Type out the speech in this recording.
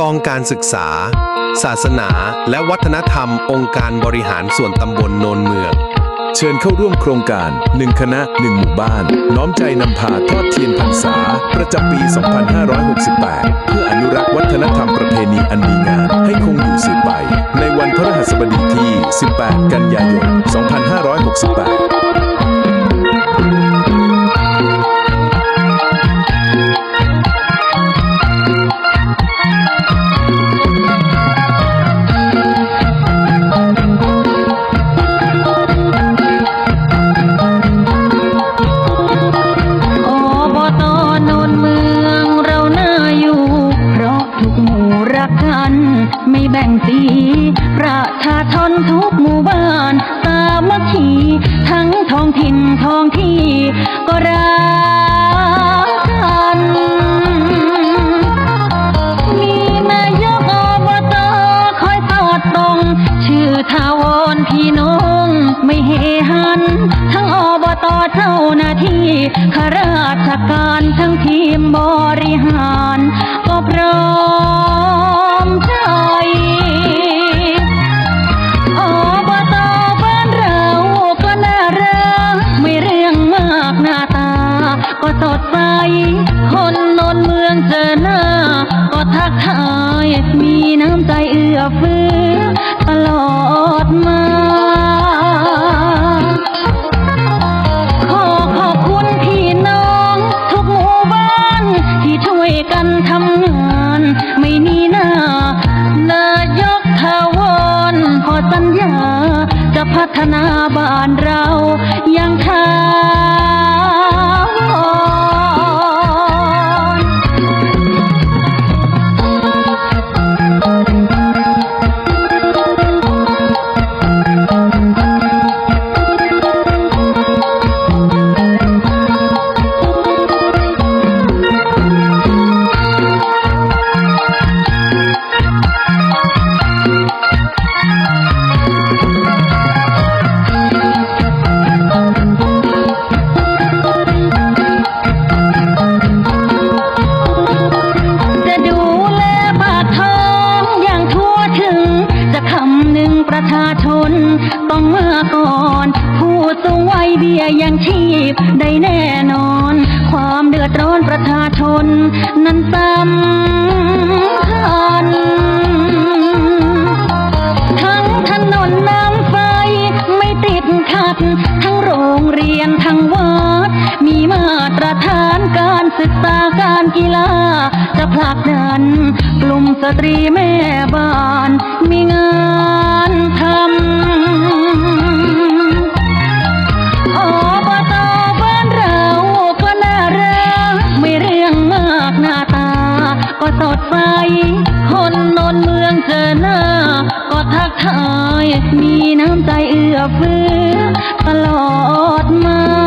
กองการศึกษา ศาสนา และวัฒนธรรม องค์การบริหารส่วนตำบลโนนเมือง เชิญเข้าร่วมโครงการ 1 คณะ 1 หมู่บ้าน น้อมใจนำพาทอดเทียนพรรษา ประจำปี 2568 เพื่ออนุรักษ์วัฒนธรรมประเพณีอันดีงามให้คงอยู่สืบไป ในวันพฤหัสบดีที่ 18 กันยายน 2568 บ่งสี ประชาชนทุกหมู่บ้านสามัคคีทั้งท้องถิ่นท้องที่ก็รักกันมีนายกอบตคอยสอดส่องชื่อทาวรพี่น้องไม่เฮหัน ทั้งอบตเจ้าหน้าที่ข้าราชการทั้งทีมบริหารก็พร้อ สดใส คนโนนเมืองเจอหน้า ก็ทักทาย มีน้ำใจเอื้อเฟื้อตลอดมา ขอขอบคุณพี่น้องทุกหมู่บ้าน ที่ช่วยกันทำงาน ไม่นีหน้านายกทาวรขอสัญญา จะพัฒนาบ้านเราอย่างทา สูงวัยเบี้ยยังชีพได้แน่นอน ความเดือดร้อนประชาชน นั้นสำคัญทั้งถนนน้ำไฟไม่ติดขัด ทั้งโรงเรียนทั้งวัด มีมาตรฐานการศึกษาการกีฬา จะผลักดัน กลุ่มสตรีแม่บ้าน ทายมีน้ำใจเอื้อเฟื้อตลอดมา